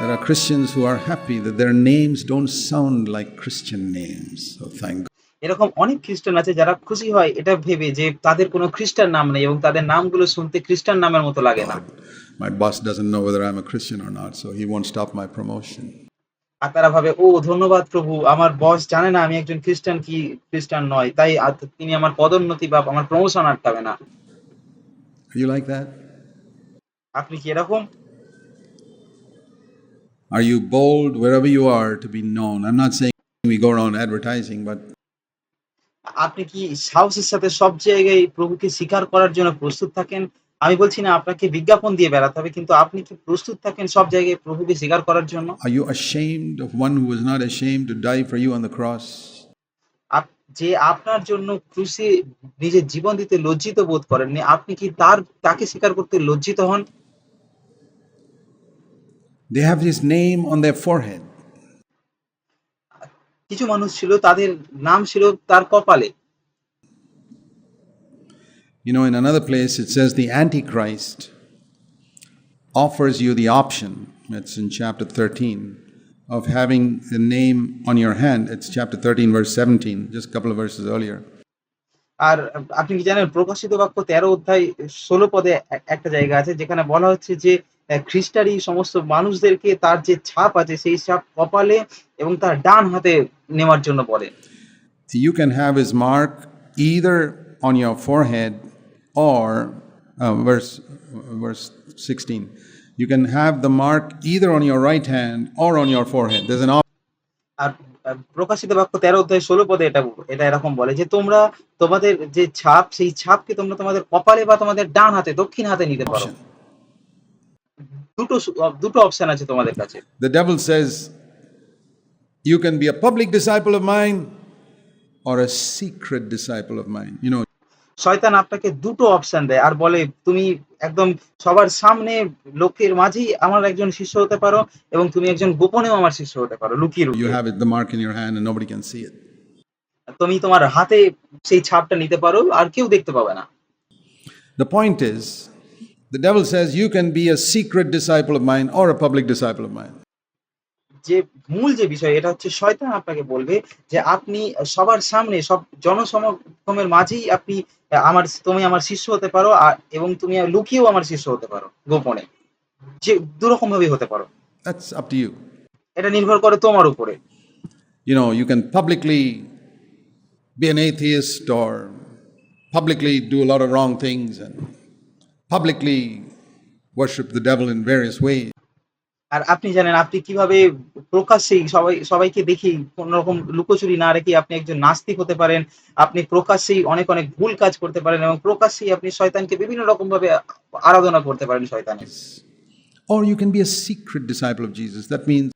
There are Christians who are happy that their names don't sound like Christian names. So thank God. এরকম অনেক খ্রিস্টান আছে যারা খুশি হয় এটা ভেবে যে তাদের কোনো খ্রিস্টান নাম নেই এবং তাদের নামগুলো শুনতে খ্রিস্টান নামের মতো লাগে না My boss doesn't know whether I'm a Christian or not, so he won't stop my promotion. আর তারা ভাবে ও ধন্যবাদ প্রভু আমার বস জানে না আমি একজন খ্রিস্টান কি খ্রিস্টান নয় তাই আ- তিনি আমার পদোন্নতি বা আমার প্রমোশন আটকাবে না Are you like that? আপনি কি এরকম Are you bold wherever you are to be known? I'm not saying we go around advertising, but আপনি কি সাহসের সাথে সব জায়গায় প্রভুকে স্বীকার করার জন্য প্রস্তুত থাকেন আমি বলছি না আপনাকে বিজ্ঞাপন দিয়ে বেড়াতে হবে কিন্তু আপনি কি প্রস্তুত থাকেন সব জায়গায় প্রভুকে স্বীকার করার জন্য are you ashamed of one who was not ashamed to die for you on the cross? যে আপনার জন্য ক্রুশে নিজের জীবন দিতে লজ্জিত বোধ করেননি আপনি কি তার তাকে স্বীকার করতে লজ্জিত হন They have his name on their forehead. কিছু মানুষ ছিল তাদের নাম ছিল তার কপালে You know, in another place it says the Antichrist offers you the option, it's in chapter 13, of having the name on your hand. It's chapter 13, verse 17, just a couple of verses earlier. আর আপনি কি জানেন প্রকাশিত বাক্য তেরো অধ্যায় ষোলো পদে এক- একটা জায়গা আছে যেখানে বলা হচ্ছে যে আহ, খ্রিস্টারি সমস্ত মানুষদেরকে তার যে ছাপ আছে সেই ছাপ কপালে এবং তার ডান হাতে নেওয়ার জন্য বলে। You can have is mark either on forehead or, uh, verse, verse 16, you can have the mark either on your right hand or on your forehead. There's an আর প্রকাশিত বাক্য তেরো অধ্যায় ষোলো পদে এটা এটা এরকম বলে যে তোমরা তোমাদের যে ছাপ সেই ছাপকে তোমরা তোমাদের কপালে বা তোমাদের ডান হাতে দক্ষিণ হাতে নিতে পারো। দুটো দুটো অপশন আছে তোমাদের কাছে। The devil says you can be a public disciple of mine or a secret disciple of mine শয়তান আপনাকে দুটো অপশন দেয় আর বলে তুমি একদম সবার সামনে লোকের মাঝেই আমার একজন শিষ্য হতে পারো এবং তুমি একজন গোপনেও আমার শিষ্য হতে পারো। লুকিয়ে লুকিয়ে। You have it the mark in your hand and nobody can see it তুমি তোমার হাতে সেই ছাপটা নিতে পারো আর কেউ দেখতে পাবে না। The point is The devil says you can be a secret disciple of mine or a public disciple of mine. যে মূল যে বিষয় এটা হচ্ছে শয়তান আপনাকে বলবে যে আপনি সবার সামনে সব জনসমাগমের মাঝেই আপনি আমার তুমি আমার শিষ্য হতে পারো আর এবং তুমি লুকিয়েও আমার শিষ্য হতে পারো গোপনে। যে দুরকম ভাবে হতে পারো। আপ টু ইউ এটা নির্ভর করে তোমার উপরে। You know you can publicly be an atheist or publicly do lot of wrong things and publicly worship the devil in various ways. আর আপনি জানেন আপনি কীভাবে প্রকাশ্যেই সবাই সবাইকে দেখি কোন রকম লুকোচুরি না রেখে আপনি একজন নাস্তিক হতে পারেন আপনি প্রকাশ্যেই অনেক অনেক ভুল কাজ করতে পারেন এবং প্রকাশ্যেই আপনি শয়তানকে বিভিন্ন রকম ভাবে আরাধনা করতে পারেন শয়তানের Or you can be a secret disciple of Jesus. That means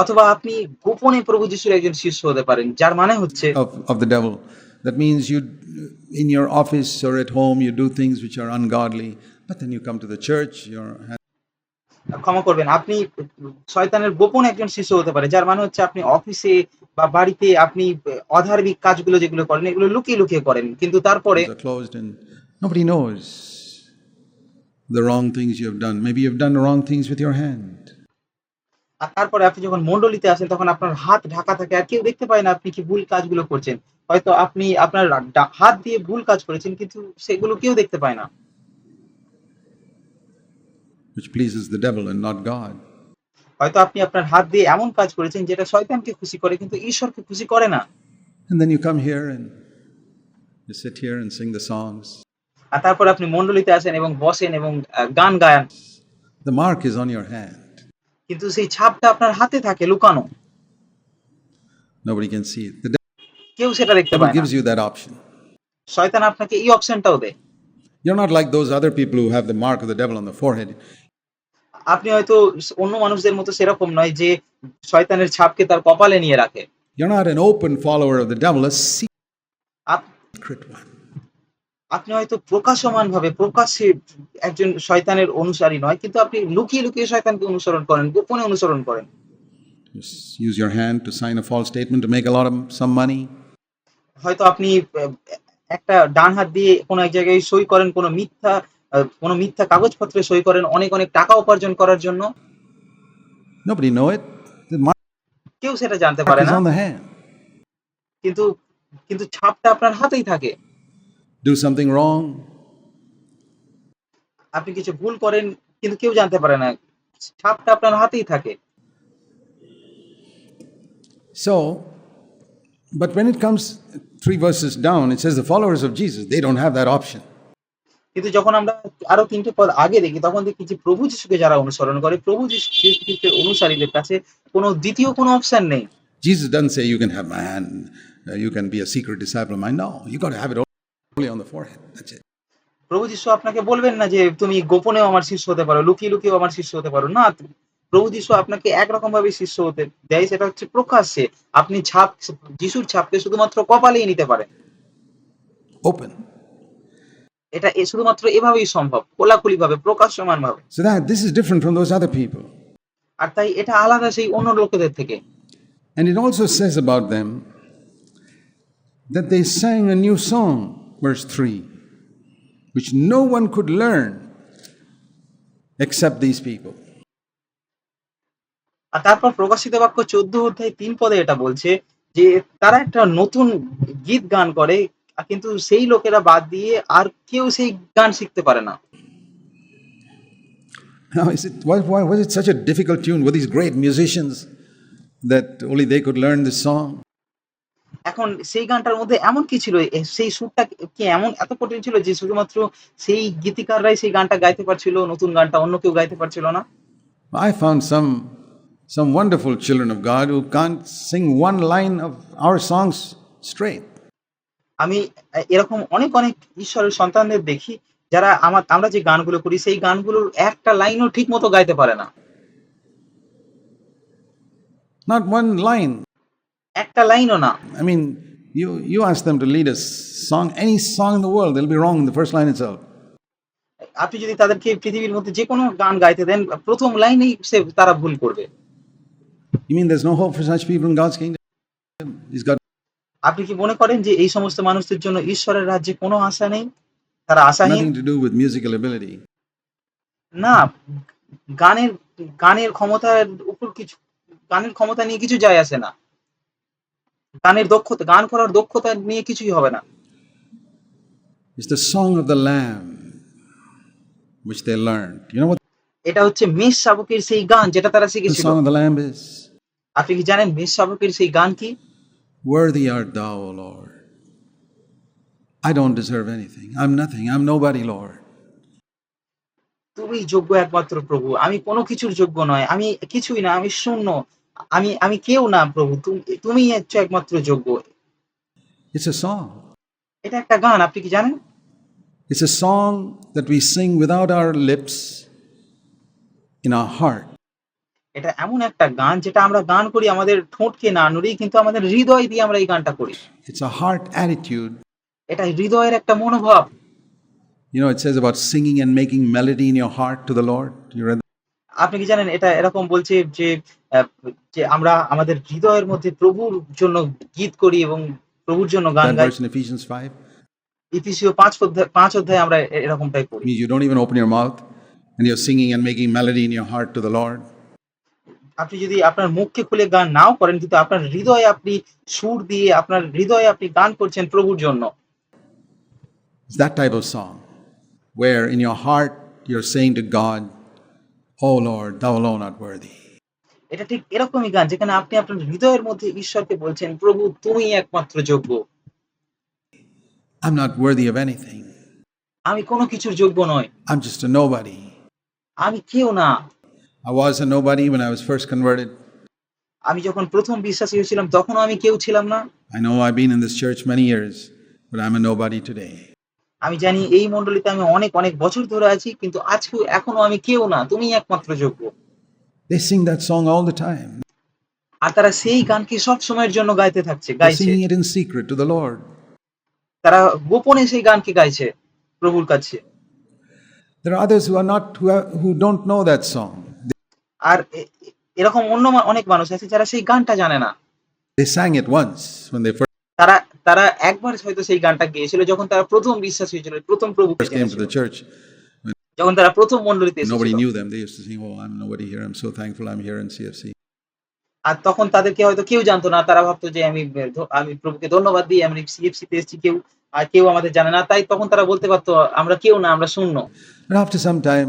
অথবা আপনি গোপনে প্রভু যিশুর একজন শিষ্য হতে পারেন যার মানে হচ্ছে of, of the devil. That means you, in your office or at home, you do things which are ungodly, but then you come to the church, you're ক্ষমা করবেন আপনি শয়তানের গোপন একজন শিষ্য হতে পারে যার মানে হচ্ছে আপনি অফিসে বা বাড়িতে আপনি অধার্মিক কাজগুলো যেগুলো করেন এগুলো লুকিয়ে লুকিয়ে করেন কিন্তু তারপরে are closed and nobody knows the wrong things you have done. Maybe you've done wrong things with your hand. আর তারপরে আপনি যখন মন্ডলীতে আসেন তখন আপনার হাত ঢাকা থাকে আর কেউ দেখতে পায় না আপনি কি ভুল কাজগুলো করছেন হয়তো আপনি আপনার হাত দিয়ে ভুল কাজ করেছেন কিন্তু সেগুলো কেউ দেখতে পায় না which pleases the devil and not God. হয়তো আপনি আপনার হাত দিয়ে এমন কাজ করেছেন যেটা শয়তানকে খুশি করে কিন্তু ঈশ্বরকে খুশি করে না And then you come here and you sit here and sing the songs. আর তারপর আপনি মন্ডলীতে আসেন এবং বসেন এবং গান গায়ান The mark is on your hand. কিন্তু সেই ছাপটা আপনার হাতে থাকে লুকানো Nobody can see it. The কেউ সেটা দেখতে devil পায় না gives you that option. শয়তান আপনাকে এই অপশনটাও দেয় You're not like those other people who have the mark of the devil on the forehead. আপনি হয়তো অন্য মানুষদের মতো সেরকম নয় যে শয়তানের ছাপকে তার কপালে নিয়ে রাখে You're not an open follower of the devil, a আপ- secret one. আপনি হয়তো প্রকাশমান ভাবে প্রকাশ্যে একজন শয়তানের অনুসারী নয় কিন্তু আপনি লুকিয়ে লুকিয়ে শয়তানকে অনুসরণ করেন গোপনে অনুসরণ করেন। Use your hand to sign a false statement to make a lot of some money. হয়তো আপনি একটা ডান হাত দিয়ে কোনো এক জায়গায় সই করেন কোনো মিথ্যা কোনো মিথ্যা কাগজপত্রে সই করেন অনেক অনেক টাকা উপার্জন করার জন্য। Nobody know it. কেউ সেটা জানতে পারে না। কিন্তু কিন্তু ছাপটা আপনার হাতেই থাকে। Do something wrong, আপনি কিছু ভুল করেন কিন্তু কেউ জানতে পারে না ছাপটা আপনার হাতেই থাকে So, but when it comes three verses down, it says the followers of Jesus, they don't have that option. কিন্তু যখন আমরা আরো তিনটে পদ আগে দেখি তখন দেখি যে প্রভু যিশুকে যারা অনুসরণ করে প্রভু যিশু যীশু খ্রিস্টের অনুসারীদের কাছে কোনো দ্বিতীয় কোনো অপশন নেই Jesus doesn't say you can have my hand, uh, you can be a secret disciple of mine. No, you got to have it only On the forehead. That's it. প্রভু যিশু আপনাকে বলবেন না যে তুমি গোপনেও আমার শিষ্য হতে পারো লুকিয়ে লুকিয়েও আমার শিষ্য হতে পারো না প্রভু যিশু আপনাকে একরকম ভাবে শিষ্য হতে দেয় সেটা হচ্ছে প্রকাশ্যে আপনি ছাপ যিশুর ছাপকে শুধুমাত্র কপালেই নিতে পারেন Open. এটা শুধুমাত্র এভাবেই সম্ভব খোলাখুলি ভাবে প্রকাশ্যমান ভাবে So that this is different from those other people. আর তাই এটা আলাদা সেই অন্য লোকেদের থেকে And it also says about them that they sang a new song, verse 3, which no one could learn except these people. আর তারপর প্রকাশিত বাক্য চোদ্দ অধ্যায় তিন পদে এটা বলছে যে তারা একটা নতুন গীত গান করে আর কিন্তু সেই লোকেরা বাদ দিয়ে আর কেউ সেই গান শিখতে পারে না Now, is it, why, why was it such a difficult tune? Were these great musicians that only they could learn this song? এখন সেই গানটার মধ্যে এমন কি ছিল সেই সুরটা কি এমন এত কঠিন ছিল যে শুধুমাত্র সেই গীতিকাররাই সেই গানটা গাইতে পারছিল নতুন গানটা অন্য কেউ গাইতে পারছিল না I found some, some wonderful children of God who can't sing one line of our songs straight. আমি এরকম অনেক অনেক ঈশ্বরের সন্তানদের দেখি যারা আমার আমরা যে গানগুলো করি সেই গানগুলোর একটা লাইনও ঠিক মতো গাইতে পারে না Not one line. একটা লাইনও না। I mean you you ask them to lead a song any song in the world they will be wrong in the first line itself আপনি যদি তাদেরকে পৃথিবীর মধ্যে যে কোনো গান গাইতে দেন প্রথম লাইনেই সে তারা ভুল করবে। You mean there's no hope for such people in God's kingdom is God আপনি কি মনে করেন যে এই সমস্ত মানুষদের জন্য ঈশ্বরের রাজ্যে কোনো আশা নেই? তারা আশাহীন? Nothing to do with musical ability না গানের গানের ক্ষমতার উপর কিছু গানের ক্ষমতা নিয়ে কিছু যায় আসে না। গানের দক্ষতা গান করার দক্ষতা নিয়ে কিছুই হবে না। Is the song of the lamb which they এটা হচ্ছে মিস শাবকের সেই গান যেটা তারা শিখেছিল। আপনি কি জানেন মিস শাবকের সেই গান কি? Worthy art thou O Lord I don't deserve anything I am nothing I am Lord তুমি যোগ্য একমাত্র প্রভু। আমি কোনো কিছুর যোগ্য নয়। আমি কিছুই না আমি শূন্য। আমি আমি কেউ না প্রভু তুমি তুমি হচ্ছে একমাত্র যোগ্য। ইটস এ সং এটা একটা গান আপনি কি জানেন? It's a song that we sing without our lips in our heart এটা এমন একটা গান যেটা আমরা গান করি আমাদের ঠোঁটকে না নড়ি কিন্তু আমাদের হৃদয় দিয়ে আমরা এই গানটা করি। ইটস আ হার্ট অ্যাটিটিউড এটা হৃদয়ের একটা মনোভাব। You know it's as about singing and making melody in your heart to the Lord you are আপনি কি জানেন এটা এরকম বলছে যে যে আমরা আমাদের হৃদয়ের মধ্যে প্রভুর জন্য গীত করি এবং প্রভুর জন্য গান গাই। ইফিসিও পাঁচ পাঁচ অধ্যায় আমরা এরকমটাই পড়ি। You don't even open your mouth and you are singing and making melody in your heart to the Lord আপনি যদি আপনার মুখকে খুলে গান নাও করেন কিন্তু আপনার হৃদয়ে আপনি সুর দিয়ে আপনার হৃদয়ে আপনি গান করছেন প্রভুর জন্য। That type of song where in your heart you're saying to god Oh Lord, thou alone art worthy. এটা ঠিক এরকমই গান যেখানে আপনি আপনার হৃদয়ের মধ্যে ঈশ্বরকে বলছেন প্রভু তুমি একমাত্র যোগ্য I'm not worthy of anything. আমি কোনো কিছুর যোগ্য নয় I'm just a nobody. আমি কেউ না I was a nobody when I was first converted. আমি যখন প্রথম বিশ্বাসী হয়েছিলাম তখনও আমি কেউ ছিলাম না I know I've been in this church many years, but I'm a nobody today. আমি জানি এই মণ্ডলীতে আমি অনেক অনেক বছর ধরে আছি কিন্তু আজকে এখনও আমি কেউ না তুমি একমাত্র যোগ্য They sing that song all the time. আর তারা সেই গানকে সব সময়ের জন্য গাইতে থাকছে গাইছে singing it in secret to the Lord. তারা গোপনে সেই গানকে গাইছে প্রভুর কাছে There are others who are not who, are, who don't know that song. আর এরকম অন্য অনেক মানুষ আছে যারা সেই গানটা জানে না They sang it once when they first তারা তারা একবার হয়তো সেই গানটা গেয়েছিল যখন তারা প্রথম বিশ্বাস হয়েছিল প্রথম প্রভু. যখন তারা প্রথম মণ্ডলীতে Nobody এসেছিল knew them. They used to sing, Oh, I'm nobody here. I'm so thankful I'm here in CFC. আর তখন তাদেরকে হয়তো কেউ জানতো না তারা ভাবতো যে আমি আমি প্রভুকে ধন্যবাদ দিই আমি সিএফসি তে এসেছি কেউ আর কেউ আমাদের জানে না তাই তখন তারা বলতে পারতো আমরা কেউ না আমরা শূন্য after some time,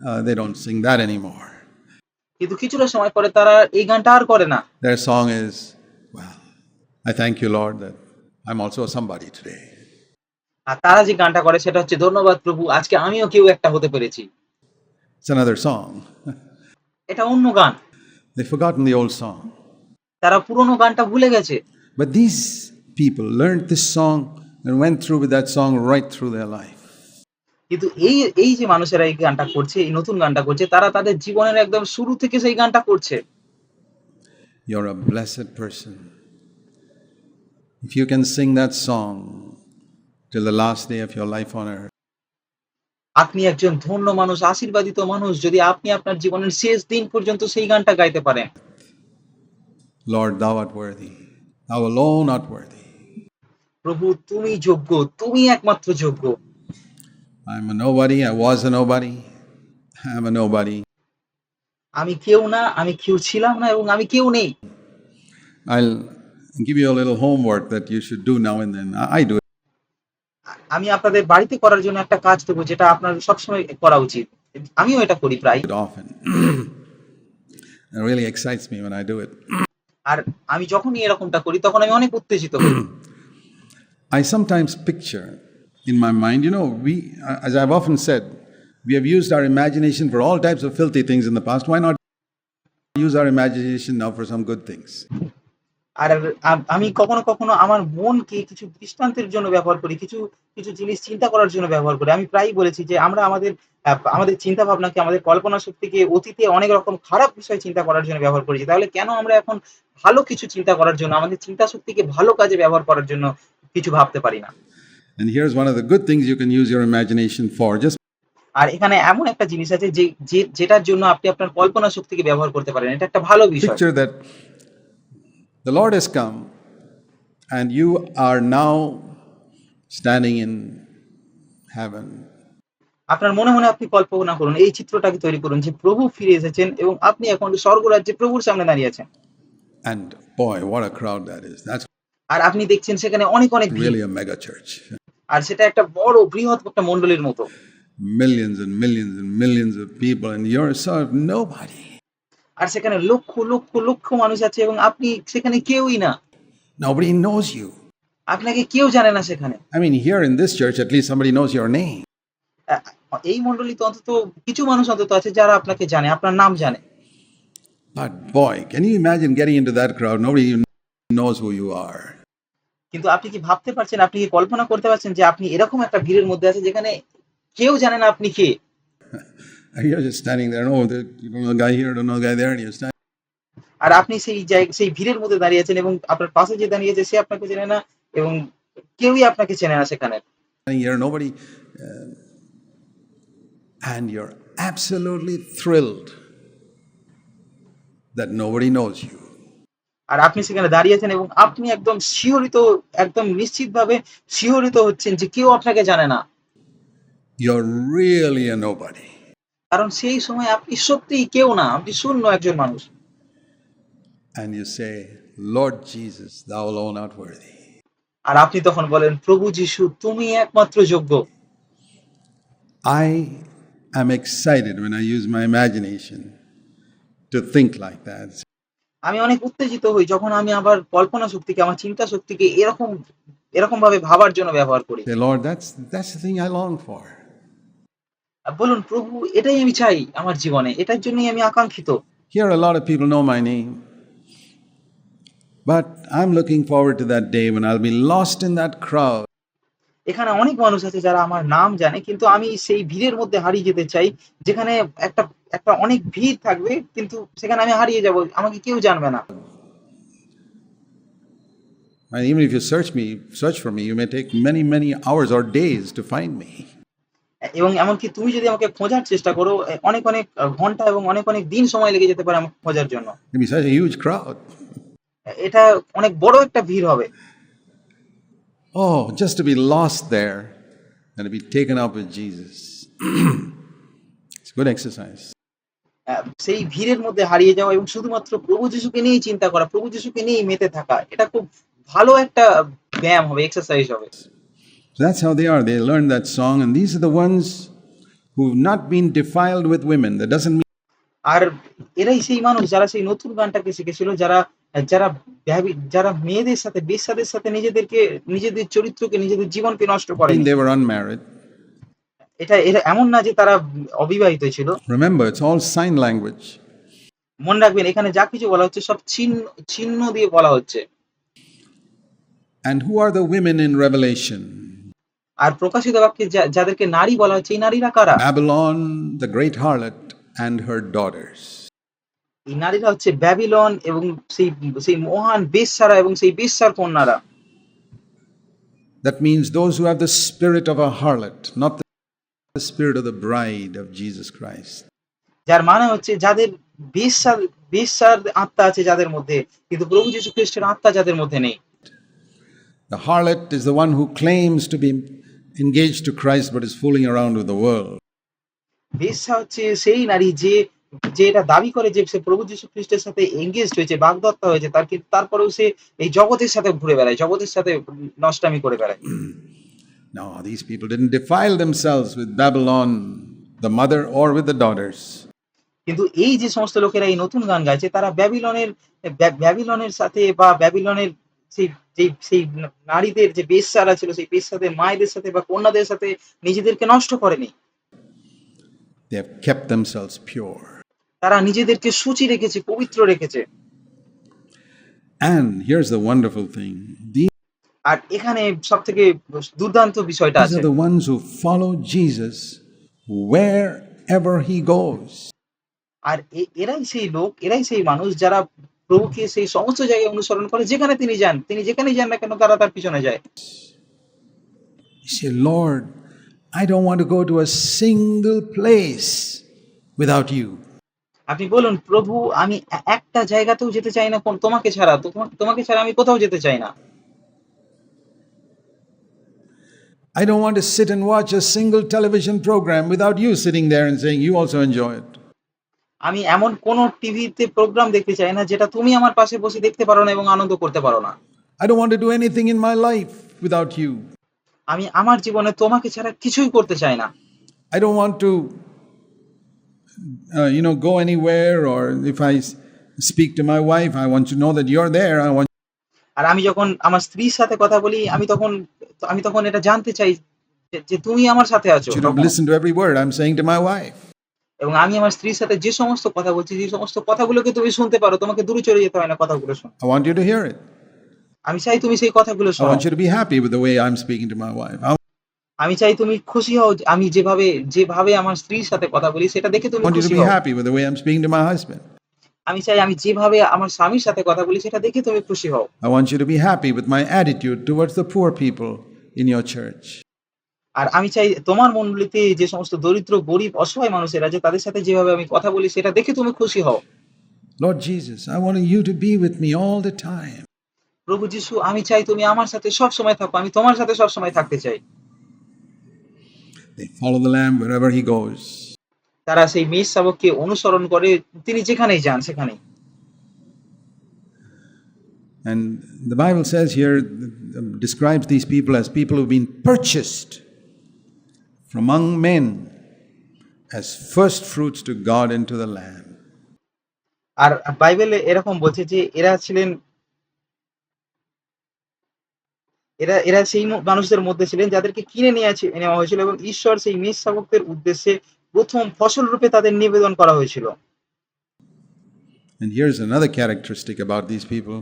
uh, they don't sing that anymore. কিন্তু কিছুটা সময় পরে তারা এই গানটা আর করে না Their song is, Well, I thank you, Lord, that I also somebody today আর তারা যে গানটা করে সেটা হচ্ছে ধন্যবাদ প্রভু আজকে আমিও কেউ একটা হতে পেরেছি। ইটস সং এটা অন্য গান। দে ফরগটন দি সং তারা পুরনো গানটা ভুলে গেছে। But this people learn song and through that song right through their life কিন্তু এই এই যে মানুষেরা এই গানটা করছে এই নতুন গানটা করছে তারা তাদের জীবনের একদম শুরু থেকে সেই গানটা করছে। You are a If you can sing that song till the last day of your life on earth, আপনি একজন ধন্য মানুষ আশীর্বাদিত মানুষ যদি আপনি আপনার জীবনের শেষ দিন পর্যন্ত সেই গানটা গাইতে পারেন Lord, thou art worthy. Thou alone art worthy. প্রভু তুমি যোগ্য তুমি একমাত্র যোগ্য I'm a nobody. I was a nobody. I'm a nobody. আমি কেউ না আমি কেউ ছিলাম না এবং আমি কেউ নেই I'll give you a little homework that you should do now and then. I I do আমি আপনাদের বাড়িতে করার জন্য একটা কাজ দেবো যেটা আপনার সবসময় করা উচিত আমিও এটা করি প্রায় often. it really excites me when I do it. আর আমি যখনই এরকমটা করি তখন আমি অনেক উত্তেজিত হই I sometimes picture in my mind, you know, we, as I've often said, we have used our imagination for all types of filthy things in the past. Why not use our imagination now for some good things? আর আমি কখনো কখনো আমার মনকে কিছু দৃষ্টান্তের জন্য ব্যবহার করি কিছু কিছু জিনিস চিন্তা করার জন্য ব্যবহার করি। আমি প্রায়ই বলেছি যে আমরা আমাদের আমাদের চিন্তা ভাবনাকে আমাদের কল্পনা শক্তিকে অতীতে অনেক রকম খারাপ বিষয় চিন্তা করার জন্য ব্যবহার করেছি। তাহলে কেন আমরা এখন ভালো কিছু চিন্তা করার জন্য আমাদের চিন্তা শক্তিকে ভালো কাজে ব্যবহার করার জন্য কিছু ভাবতে পারি না? And here's one of the good things you can use your imagination for. Just আর এখানে এমন একটা জিনিস আছে যে যেটার জন্য আপনি আপনার কল্পনা শক্তিকে ব্যবহার করতে পারেন। এটা একটা ভালো বিষয়। picture that the Lord has come and you are now standing in heaven. আপনার মনে মনে আপনি কল্পনা করুন এই চিত্রটাকে তৈরি করুন যে প্রভু ফিরে এসেছেন এবং আপনি এখন স্বর্গরাজ্যে প্রভুর সামনে দাঁড়িয়ে আছেন And boy, what a crowd that is. That's আর আপনি দেখছেন সেখানে অনেক অনেক ভিড় really a mega church. আর সেটা একটা বড় বৃহৎ একটা মণ্ডলীর মতো Millions and millions and millions of people, and you're sort of nobody. আর সেখানে লক্ষ লক্ষ লক্ষ মানুষ আছে এবং আপনি সেখানে কেউই না Nobody knows you. আপনাকে কেউ জানে না সেখানে I mean, here in this church, at least somebody knows your name. এই মণ্ডলীতে অন্তত কিছু মানুষ অন্তত আছে যারা আপনাকে জানে আপনার নাম জানে But boy, can you imagine getting into that crowd? Nobody even knows who you are. কিন্তু আপনি কি ভাবতে পারছেন আপনি কি কল্পনা করতে পারছেন যে আপনি এরকম একটা ভিড়ের মধ্যে আছে যেখানে কেউ জানে না আপনি কে you're just standing there. Oh, there- you don't know guy here, don't know guy there, and you're standing. আর আপনি সেই জায়গা সেই ভিড়ের মধ্যে দাঁড়িয়ে আছেন এবং আপনার পাশে যে দাঁড়িয়ে আছে সে আপনাকে চেনে না এবং কেউই আপনাকে চেনে না সেখানে here, nobody, uh, and you're absolutely thrilled that nobody knows you. আর আপনি সেখানে দাঁড়িয়ে আছেন এবং আপনি একদম শিহরিত একদম নিশ্চিতভাবে শিহরিত হচ্ছেন যে কেউ আপনাকে জানে না You're really a nobody. কারণ সেই সময় আপনি সত্যিই কেউ না আপনি শূন্য একজন মানুষ And you say, Lord Jesus, thou alone art worthy. আর আপনি তখন বলেন প্রভু যিশু তুমি একমাত্র যোগ্য I am excited when I use my imagination to think like that. আমি অনেক উত্তেজিত হই যখন আমি আবার কল্পনা শক্তিকে আমার চিন্তা শক্তিকে এরকম এরকম ভাবে ভাবার জন্য ব্যবহার করি Lord, that's, that's the thing I long for. বলুন প্রভু এটাই আমি চাই আমার জীবনে এটার জন্যই আমি আকাঙ্ক্ষিত Here, a lot of people know my name. But I'm looking forward to that day when I'll be lost in that crowd. এখানে অনেক মানুষ আছে যারা আমার নাম জানে কিন্তু আমি সেই ভিড়ের মধ্যে হারিয়ে যেতে চাই যেখানে একটা একটা অনেক ভিড় থাকবে কিন্তু সেখানে আমি হারিয়ে যাব আমাকে কেউ জানবে না And even if you search me, search for me, you may take many, many hours or days to find me. এবং এমনকি তুমি যদি আমাকে খোঁজার চেষ্টা করো অনেক অনেক ঘণ্টা এবং অনেক অনেক দিন সময় লেগে যেতে পারে আমাকে খোঁজার জন্য a. এটা অনেক বড় একটা ভিড় হবে Oh, just to be lost there and to be taken up with Jesus. It's good exercise. আহ, সেই ভিড়ের মধ্যে হারিয়ে যাওয়া এবং শুধুমাত্র প্রভু যিশুকে নিয়েই চিন্তা করা প্রভু যিশুকে নিয়েই মেতে থাকা এটা খুব ভালো একটা ব্যায়াম হবে এক্সারসাইজ হবে So that's how they are. They learn that song, and these are the ones who've not been defiled with women. That doesn't mean আর এরাই সেই মানুষ যারা সেই নতুন গানটাকে শিখেছিল যারা যারা ব্যবি- যারা মেয়েদের সাথে বেশ্যাদের সাথে নিজেদেরকে নিজেদের চরিত্রকে নিজেদের জীবনকে নষ্ট করে they were unmarried. এটা এটা এমন না যে তারা অবিবাহিত ছিল Remember, it's all sign language. মনে রাখবেন এখানে যা কিছু বলা হচ্ছে সব চিহ্ন চিহ্ন দিয়ে বলা হচ্ছে And who are the women in Revelation? আর প্রকাশিত বাক্যে যাদেরকে নারী বলা হচ্ছে এই নারীরা কারা Babylon, the great harlot, and her daughters. এই নারীরা হচ্ছে ব্যাবিলন এবং সেই সেই মহান বেশ্যারা এবং সেই বেশ্যার কন্যারা That means those who have the spirit of a harlot, not the spirit of the bride of Jesus Christ. যার মানে হচ্ছে যাদের বেশ্যার বেশ্যার আত্মা আছে যাদের মধ্যে কিন্তু প্রভু যীশু খ্রিস্টের আত্মা যাদের মধ্যে নেই The harlot is the one who claims to be engaged to Christ but is fooling around with the world. বেশ্যা হচ্ছে সেই নারী যে যে এটা দাবি করে যে সে প্রভু যীশু খ্রিস্টের সাথে এঙ্গেজড হয়েছে বাগদত্তা হয়েছে তার কিন্তু তারপরেও সে এই জগতের সাথে ঘুরে বেড়ায় জগতের সাথে নষ্টামি করে বেড়ায় No, these people didn't defile themselves with Babylon, the mother, or with the daughters. কিন্তু এই যে সমস্ত লোকেরা এই নতুন গান গাইছে তারা ব্যাবিলনের ব্যা- ব্যাবিলনের সাথে বা ব্যাবিলনের সেই যে সেই নারীদের যে বেশ্যারা ছিল সেই বেশ্যাদের মায়েদের সাথে বা কন্যাদের সাথে নিজেদেরকে নষ্ট করেনি They have kept themselves pure. তারা নিজেদেরকে সূচি রেখেছে পবিত্র রেখেছে And here's the wonderful thing these আর এখানে সব থেকে দুর্দান্ত বিষয়টা আছে the ones who follow Jesus wherever he goes. আর এরাই সেই লোক এরাই সেই মানুষ যারা প্রভুকে সেই সমস্ত জায়গায় অনুসরণ করে যেখানে তিনি যান তিনি যেখানে যান না কেন তারা তার পিছনে যায়। সে Lord I don't want to go to a single place without you আপনি বলুন প্রভু আমি একটা জায়গাতেও যেতে চাই না কোন তোমাকে ছাড়া তোমাকে ছাড়া আমি কোথাও যেতে চাই না। I don't want to sit and watch a single television programme without you sitting there and saying you also enjoy it আমি এমন কোন টিভিতে প্রোগ্রাম দেখতে চাই না যেটা তুমি আমার পাশে বসে দেখতে পারো না এবং আনন্দ করতে পারো না। I don't want to do anything in my life without you আমি আমার জীবনে তোমাকে ছাড়া কিছুই করতে চাই না। I don't want to you know go anywhere or if I speak to my wife I want to know that you are there I want আর আমি যখন আমার স্ত্রীর সাথে কথা বলি আমি তখন আমি তখন এটা জানতে চাই যে তুমি আমার সাথে আছো। Listen to every word I am saying to my wife এবং আমি আমার স্ত্রীর সাথে যে সমস্ত কথা বলছি যে সমস্ত কথাগুলোকে তুমি শুনতে পারো তোমাকে দূরে চলে যেতে হয় না কথাগুলো শোনো। I want you to hear it আমি চাই তুমি সেই কথাগুলো শোনো। I want you to be happy with the way I am speaking to my wife আমি চাই তুমি খুশি হও আমি যেভাবে যেভাবে আমার স্ত্রীর সাথে কথা বলি সেটা দেখে তুমি খুশি হও I want you be happy with the way I am speaking to my husband আমি চাই আমি যেভাবে আমার স্বামীর সাথে কথা বলি সেটা দেখে তুমি খুশি হও। I want you to be happy with my attitude towards the poor people in your church আর আমি চাই তোমার মণ্ডলীতে যে সমস্ত দরিদ্র গরিব অসহায় মানুষেরা আছে তাদের সাথে যেভাবে আমি কথা বলি সেটা দেখে তুমি খুশি হও Lord Jesus, I want you to be with me all the time. প্রভু যিশু আমি চাই তুমি আমার সাথে সব সময় থাকো আমি তোমার সাথে সব সময় থাকতে চাই They follow the Lamb wherever he goes. তারা সেই মেষ শাবককে অনুসরণ করে তিনি যেখানেই যান সেখানেই And the Bible says here, um, describes these people as people who've been purchased from among men as first fruits to God into the Lamb. আর বাইবেলে এরকম বলছে যে এরা ছিলেন এরা এরা সেই মানুষদের মধ্যে ছিলেন যাদেরকে কিনে নিয়ে নেওয়া হয়েছিল এবং ঈশ্বর সেই মেষ শাবকদের উদ্দেশ্যে প্রথম ফসল রূপে তাদের নিবেদন করা হয়েছিল। And here's another characteristic about these people.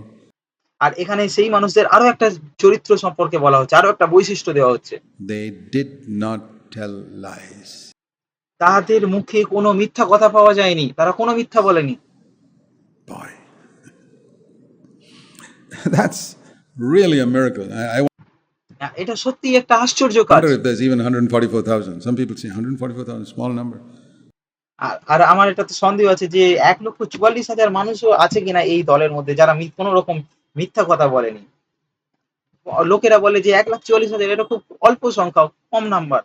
আর এখানে সেই মানুষদের আরও একটা চরিত্র সম্পর্কে বলা হচ্ছে আরও একটা বৈশিষ্ট্য দেওয়া হচ্ছে। They did not tell lies. তাহাদের মুখে কোনো মিথ্যা কথা পাওয়া যায়নি তারা কোনো মিথ্যা বলেনি Boy. That's really a miracle. I, I এটা সত্যি একটা আশ্চর্য কাজ there's even 144,000. Some people say 144,000, small number. আর- আমার এটা তো সন্দেহ আছে যে এক লক্ষ চুয়াল্লিশ হাজার মানুষও আছে কিনা এই দলের মধ্যে যারা কোনো রকম মিথ্যা কথা বলেনি লোকেরা বলে যে এক লাখ চুয়াল্লিশ হাজার এটা খুব অল্প সংখ্যা কম number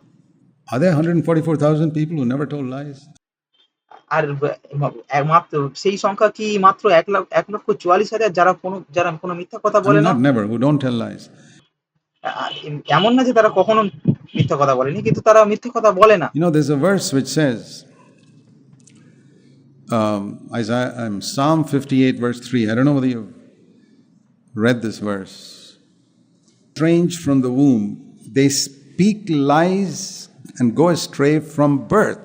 Are there 144,000 people who never told lies? আর ব- ম- মাত্র সেই সংখ্যা কি মাত্র এক লাখ এক লক্ষ চুয়াল্লিশ হাজার যারা কোনো যারা কোনো মিথ্যা কথা I বলে mean, না not never, who don't tell lies. আ- এমন না যে তারা কখনো মিথ্যা কথা বলেনি কিন্তু তারা মিথ্যা কথা বলে না You know, there's a verse which says, um, Isaiah, um, Psalm 58, verse 3. I don't know whether you've read this verse. Strange from the womb, they speak lies and go astray from birth.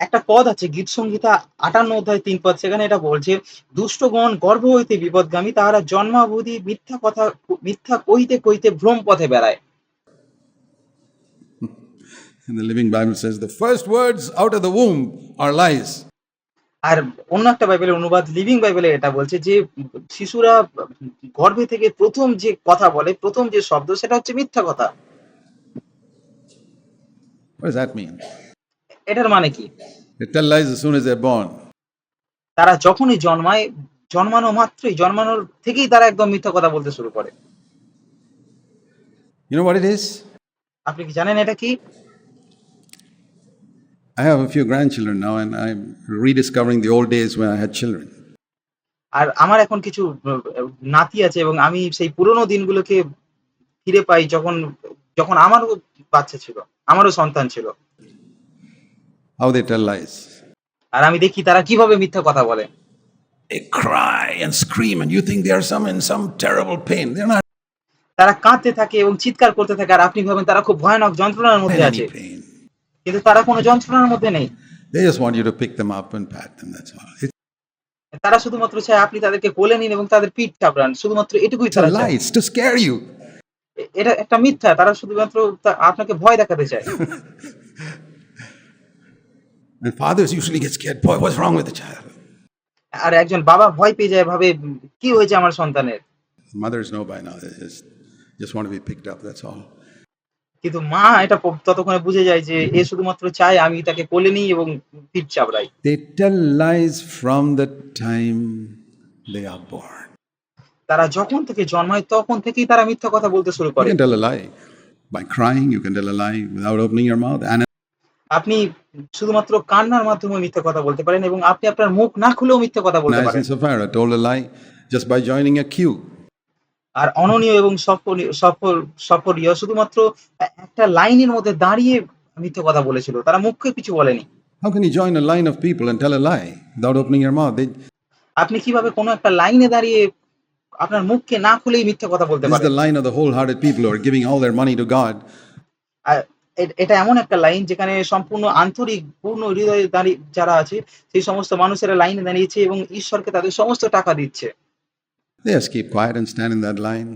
একটা পদ আছে গীত সংহিতা আটান্ন অধ্যায় তিন পদ সেখানে এটা বলছে দুষ্টগণ গর্ভ হইতে বিপদগামী তাহারা জন্মাবধি মিথ্যা কথা মিথ্যা কইতে কইতে ভ্রম পথে বেড়ায় And the Living Bible says, the first words out of the womb are lies. আর অন্য একটা বাইবেলের অনুবাদ লিভিং বাইবেলে এটা বলছে যে শিশুরা গর্ভে থেকে প্রথম যে কথা বলে প্রথম যে শব্দ সেটা হচ্ছে মিথ্যা কথা? এটার মানে কি. তারা যখনই জন্মায় জন্মানো মাত্রই জন্মানোর থেকেই তারা একদম মিথ্যা কথা বলতে শুরু করে? আপনি কি জানেন এটা কি I have a few grandchildren now, and I'm rediscovering the old days when I had children. আর আমার এখন কিছু নাতি আছে এবং আমি সেই পুরোনো দিনগুলোকে ফিরে পাই যখন যখন আমারও বাচ্চা ছিল আমারও সন্তান ছিল How they tell lies. আর আমি দেখি তারা কীভাবে মিথ্যা কথা বলে They cry and scream, and you think they are some in some terrible pain. They're not তারা কাঁদতে থাকে এবং চিৎকার করতে থাকে আর আপনি ভাবেন তারা খুব ভয়ানক যন্ত্রণার মধ্যে আছে. কিন্তু তারা কোনো যন্ত্রণার মধ্যে নেই They just want you to pick them up and pat them. That's all. It's তারা শুধুমাত্র চায় আপনি তাদেরকে কোলে নিন এবং তাদের পিঠ চাপড়ান শুধুমাত্র এটুকুই তারা চায় It's to scare you. এটা একটা মিথ্যা তারা শুধুমাত্র আপনাকে ভয় দেখাতে চায় And fathers usually get scared. Boy, what's wrong with the child? আর একজন বাবা ভয় পেয়ে যায় ভাবে কি হয়েছে আমার সন্তানের Mothers know by now. They just, just want to be picked up. That's all. কিন্তু মা এটা ততক্ষণে বুঝে যায় যে এ শুধুমাত্র চায় আমি তাকে কোলে নিই এবং পিঠ চাপড়াই They tell lies from the time they are born. তারা যখন থেকে জন্মায় তখন থেকেই তারা মিথ্যা কথা বলতে শুরু করে can tell a lie by crying. You can tell a lie without opening your আপনি শুধুমাত্র কান্নার মাধ্যমে মিথ্যা কথা বলতে পারেন এবং আপনি আপনার মুখ না খুলেও মিথ্যা কথা বলতে পারেন and Sapphira told a lie আর অননীয় এবং সফল সফল সফলীয় শুধুমাত্র একটা লাইনের মধ্যে দাঁড়িয়ে মিথ্যে কথা বলেছিল তারা মুখে কিছু বলেনি How can you join a line of people and tell a lie without opening your mouth? আপনি কীভাবে কোনো একটা লাইনে দাঁড়িয়ে আপনার মুখকে না খুলেই মিথ্যা কথা বলতে this is পারেন the line of the wholehearted people who are giving all their money to God. এটা এমন একটা লাইন যেখানে সম্পূর্ণ আন্তরিক পূর্ণ হৃদয়ে দাঁড়িয়ে যারা আছে সেই সমস্ত মানুষেরা লাইনে দাঁড়িয়েছে এবং ঈশ্বরকে তাদের সমস্ত টাকা দিচ্ছে They just keep quiet and stand in that line.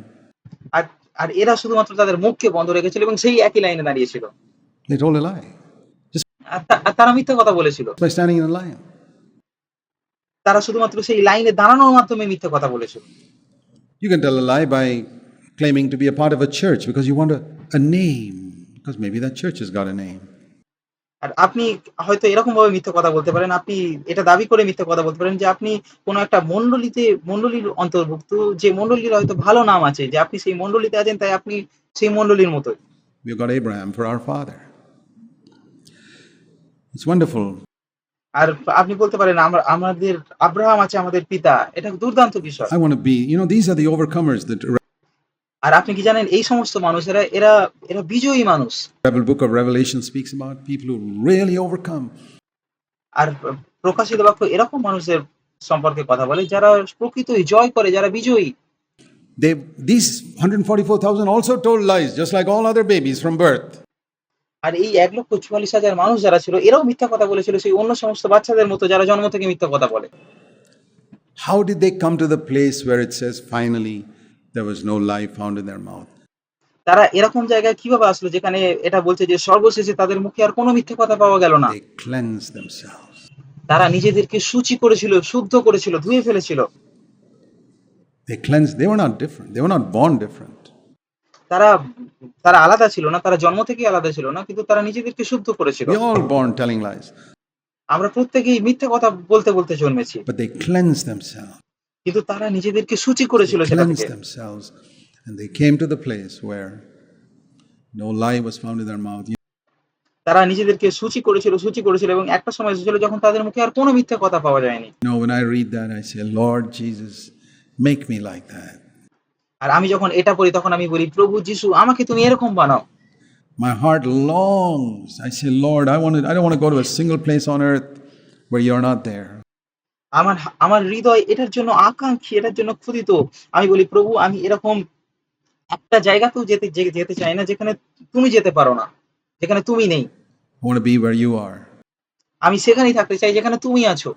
আর আর এরা শুধুমাত্র তাদের মুখকে বন্ধ রেখেছিল এবং সেই একই লাইনে দাঁড়িয়েছিল They told a lie আর তা- আর তারা মিথ্যা কথা বলেছিল by standing in a line. তারা শুধুমাত্র সেই লাইনে দাঁড়ানোর মাধ্যমে মিথ্যা কথা বলেছিল You can tell a lie by claiming to be a part of a church because you want a, a name, because maybe that church has got a name. আর আপনি হয়তো এরকম ভাবে মিথ্যা কথা বলতে পারেন আপনি এটা দাবি করে মিথ্যা কথা বলতে পারেন যে আপনি কোনো একটা মন্ডলীতে মন্ডলীর অন্তর্ভুক্ত যে মন্ডলীর হয়তো ভালো নাম আছে যে আপনি সেই মন্ডলীতে আছেন তাই আপনি সেই মন্ডলীর মতোই We've got Abraham for our father. It's wonderful. আর আপনি বলতে পারেন আমরা আমাদের আব্রাহাম আছে আমাদের পিতা এটা দুর্দান্ত বিষয় I want to be, you know, these are the overcomers that আর আপনি কি জানেন এই সমস্ত মানুষেরা এরা এরা বিজয়ী মানুষ Bible book of Revelation speaks about people who really আর প্রকাশিত বাক্য এরকম মানুষের সম্পর্কে কথা বলে যারা প্রকৃতই জয় করে যারা বিজয়ী They these 144,000 also told lies, just like all other babies from birth. আর এই এক লক্ষ চুয়াল্লিশ হাজার মানুষ যারা ছিল এরাও মিথ্যা কথা বলেছিল সেই অন্য সমস্ত বাচ্চাদের মতো যারা জন্ম থেকে মিথ্যা কথা বলে How did they come to the place where it says finally there was no lie found in their mouth? তারা এরকম জায়গায় কীভাবে আসলো যেখানে এটা বলছে যে সর্বশেষে তাদের মুখে আর কোনো মিথ্যা কথা পাওয়া গেল না They cleansed themselves. তারা নিজেদেরকে সূচি করেছিল শুদ্ধ করেছিল ধুয়ে ফেলেছিল They cleansed, they were not different. They were not born different. তারা তারা আলাদা ছিল না তারা জন্ম থেকেই আলাদা ছিল না কিন্তু তারা নিজেদেরকে শুদ্ধ করেছিল We all born telling lies, আমরা প্রত্যেকেই মিথ্যা কথা বলতে বলতে জন্মেছি but they cleansed themselves. কিন্তু তারা নিজেদেরকে সূচি করেছিল সেটা থেকে themselves, and they came to the place where No lie was found in their mouth. তারা নিজেদেরকে সূচি করেছিল সূচি করেছিল এবং একটা সময় এসেছিল যখন তাদের মুখে আর কোনো মিথ্যা কথা পাওয়া যায়নি know, when I read that, I say, Lord Jesus, make me like that. আর আমি যখন এটা পড়ি তখন আমি বলি প্রভু যিশু আমাকে তুমি এরকম বানাও My heart longs. I say, Lord, I want to, I don't want to go to a single place on earth where you're not there. আমার আমার হৃদয় এটার জন্য আকাঙ্ক্ষী এটার জন্য ক্ষুদিত আমি বলি প্রভু আমি এরকম একটা জায়গাতেও যেতে যেতে চাই না যেখানে তুমি যেতে পারো না যেখানে তুমি নেই I want to be where you are. আমি সেখানেই থাকতে চাই যেখানে তুমি আছো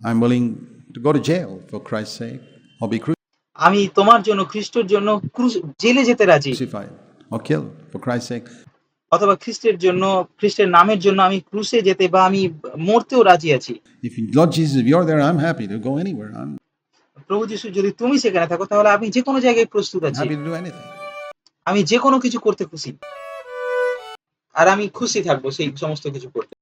I'm willing to go to jail for Christ's sake. I'll be আমি তোমার জন্য খ্রিস্টের জন্য ক্রুশ জেলে যেতে রাজি crucified or killed for Christ's sake. অথবা খ্রিস্টের জন্য খ্রিস্টের নামের জন্য আমি ক্রুশে যেতে বা আমি মরতেও রাজি আছি If Lord Jesus, if you're there, I'm happy to go anywhere. I'm প্রভু যিশু যদি তুমি সেখানে থাকো তাহলে আমি যে কোনো জায়গায় প্রস্তুত আছি happy to do anything. আমি যে কোনো কিছু করতে খুশি আর আমি খুশি থাকব সেই সমস্ত কিছু করতে